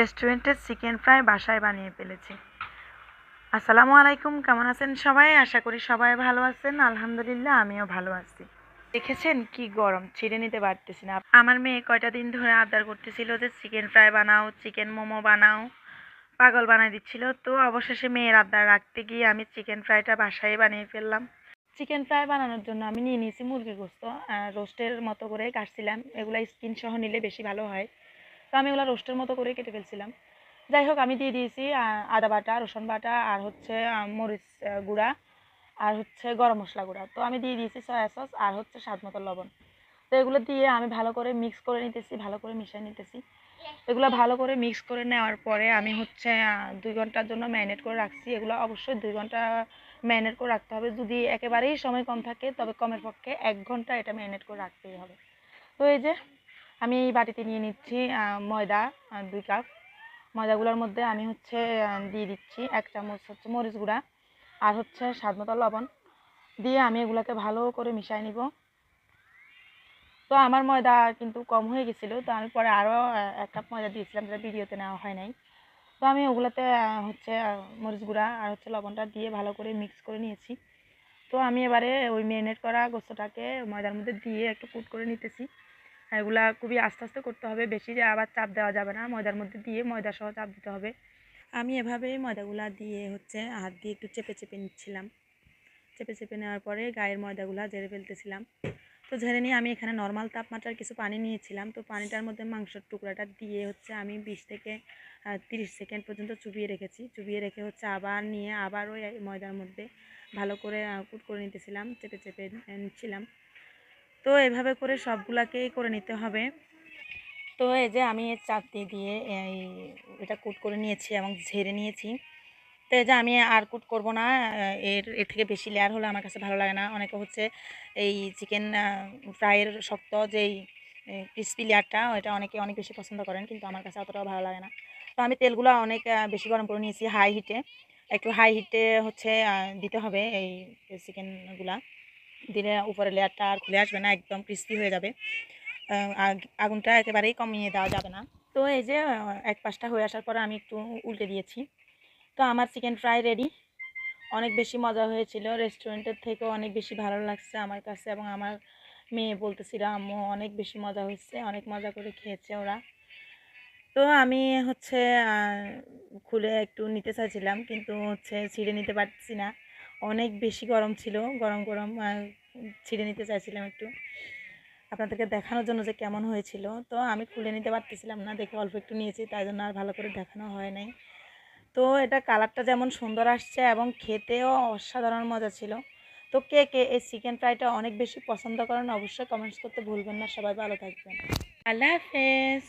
রেস্টুরেন্টের chicken fry বাসায় বানিয়ে ফেলেছি। আসসালামু আলাইকুম, কেমন আছেন সবাই? আশা করি সবাই ভালো আছেন। আলহামদুলিল্লাহ, আমিও ভালো আছি। দেখেছেন কি গরম? ছিঁড়ে নিতে পারতেছি না। আমার মেয়ে কয়টা দিন ধরে আবদার করতেছিল যে, চিকেন ফ্রাই বানাও, চিকেন মোমো বানাও, পাগল বানাই দিচ্ছিল। তো অবশেষে মেয়ের আবদার রাখতে গিয়ে আমি চিকেন ফ্রাইটা বাসায় বানিয়ে ফেললাম। চিকেন ফ্রাই বানানোর জন্য আমি নিয়ে নিয়েছি মুরগির গোস্ত রোস্টের মতো করে কাটছিলাম। এগুলো স্কিন সহ নিলে বেশি ভালো হয়। তো আমি এগুলো রোস্টের মতো করে কেটে ফেলছিলাম। যাই হোক, আমি দিয়ে দিয়েছি আদা বাটা, রসুন বাটা, আর হচ্ছে মরিচ গুঁড়া, আর হচ্ছে গরম মশলা গুঁড়া। তো আমি দিয়ে দিয়েছি সয়া সস আর হচ্ছে স্বাদ মতো লবণ। তো এগুলো দিয়ে আমি ভালো করে মিক্স করে নিতেছি, ভালো করে মিশিয়ে নিতেছি। এগুলো ভালো করে মিক্স করে নেওয়ার পরে আমি হচ্ছে দুই ঘণ্টার জন্য ম্যারিনেট করে রাখছি। এগুলো অবশ্যই দুই ঘণ্টা ম্যারিনেট করে রাখতে হবে। যদি একেবারেই সময় কম থাকে, তবে কমের পক্ষে এক ঘণ্টা এটা ম্যারিনেট করে রাখতেই হবে। তো এই যে আমি এই বাটিতে নিয়ে নিচ্ছি ময়দা দুই কাপ। ময়দাগুলোর মধ্যে আমি হচ্ছে দিয়ে দিচ্ছি এক চামচ হচ্ছে মরিচ গুঁড়া আর হচ্ছে স্বাদ মতো লবণ। দিয়ে আমি এগুলোকে ভালো করে মিশাই নিব। তো আমার ময়দা কিন্তু কম হয়ে গেছিল, তো আমি পরে আরও এক কাপ ময়দা দিয়েছিলাম, যেটা ভিডিওতে নেওয়া হয় নাই। তো আমি ওগুলোতে হচ্ছে মরিচ গুঁড়া আর হচ্ছে লবণটা দিয়ে ভালো করে মিক্স করে নিয়েছি। তো আমি এবারে ওই ম্যারিনেট করা গোস্তটাকে ময়দার মধ্যে দিয়ে একটু কুট করে নিতেছি। এগুলা খুবই আস্তে আস্তে করতে হবে, বেশি আবার চাপ দেওয়া যাবে না, ময়দার মধ্যে দিয়ে ময়দা সহ চাপ দিতে হবে। আমি এভাবেই ময়দাগুলা দিয়ে হচ্ছে হাত দিয়ে একটু চেপে চেপে নিচ্ছিলাম। চেপে চেপে নেওয়ার পরে গায়ের ময়দাগুলা ঝেড়ে ফেলতেছিলাম। তো ঝেড়ে নিয়ে আমি এখানে নর্মাল তাপমাত্রার কিছু পানি নিয়েছিলাম। তো পানিটার মধ্যে মাংসের টুকরাটা দিয়ে হচ্ছে আমি বিশ থেকে তিরিশ সেকেন্ড পর্যন্ত চুবিয়ে রেখেছি। চুবিয়ে রেখে হচ্ছে আবার নিয়ে আবার ওই ময়দার মধ্যে ভালো করে কুট করে নিতেছিলাম, চেপে চেপে নিচ্ছিলাম। তো এভাবে করে সবগুলাকেই করে নিতে হবে। তো এই যে আমি এর চাপতি দিয়ে এই এটা কুট করে নিয়েছি এবং ঝেড়ে নিয়েছি। তো এই যে আমি আর কুট করব না এর এর থেকে বেশি লেয়ার হলে আমার কাছে ভালো লাগে না। অনেকে হচ্ছে এই চিকেন ফ্রাইয়ের শক্ত যেই ক্রিস্পি লেয়ারটা ওটা অনেকে অনেক বেশি পছন্দ করেন, কিন্তু আমার কাছে অতটাও ভালো লাগে না। তো আমি তেলগুলো অনেক বেশি গরম করে নিয়েছি হাই হিটে একটু হাই হিটে হচ্ছে দিতে হবে এই চিকেনগুলা দিলে উপরে লেয়ারটা আর খুলে আসবে না, একদম ক্রিস্পি হয়ে যাবে। আগুনটা একেবারেই কমিয়ে দেওয়া যাবে না। তো এই যে এক পাশটা হয়ে আসার পরে আমি একটু উল্টে দিয়েছি। তো আমার চিকেন ফ্রাই রেডি অনেক বেশি মজা হয়েছিল। রেস্টুরেন্টের থেকেও অনেক বেশি ভালো লাগছে আমার কাছে এবং আমার মেয়ে বলতেছিল, আম্মু, অনেক বেশি মজা হয়েছে অনেক মজা করে খেয়েছে ওরা। তো আমি হচ্ছে খুলে একটু নিতে চাইছিলাম, কিন্তু হচ্ছে ছিঁড়ে নিতে পারছি না। অনেক বেশি গরম ছিল, গরম গরম ছিঁড়ে নিতে চাইছিলাম একটু। আপনাদেরকে দেখানোর জন্য যে কেমন হয়েছিল, তো আমি খুলে নিতে পারতেছিলাম না, দেখে অল্প একটু নিয়েছি, তাই জন্য আর ভালো করে দেখানো হয় নাই। তো এটা কালারটা যেমন সুন্দর আসছে এবং খেতেও অসাধারণ মজা ছিল। তো কে কে এই চিকেন ফ্রাইটা অনেক বেশি পছন্দ করেন, অবশ্যই কমেন্টস করতে ভুলবেন না, সবাই ভালো থাকবেন। আল্লাহ হাফেজ।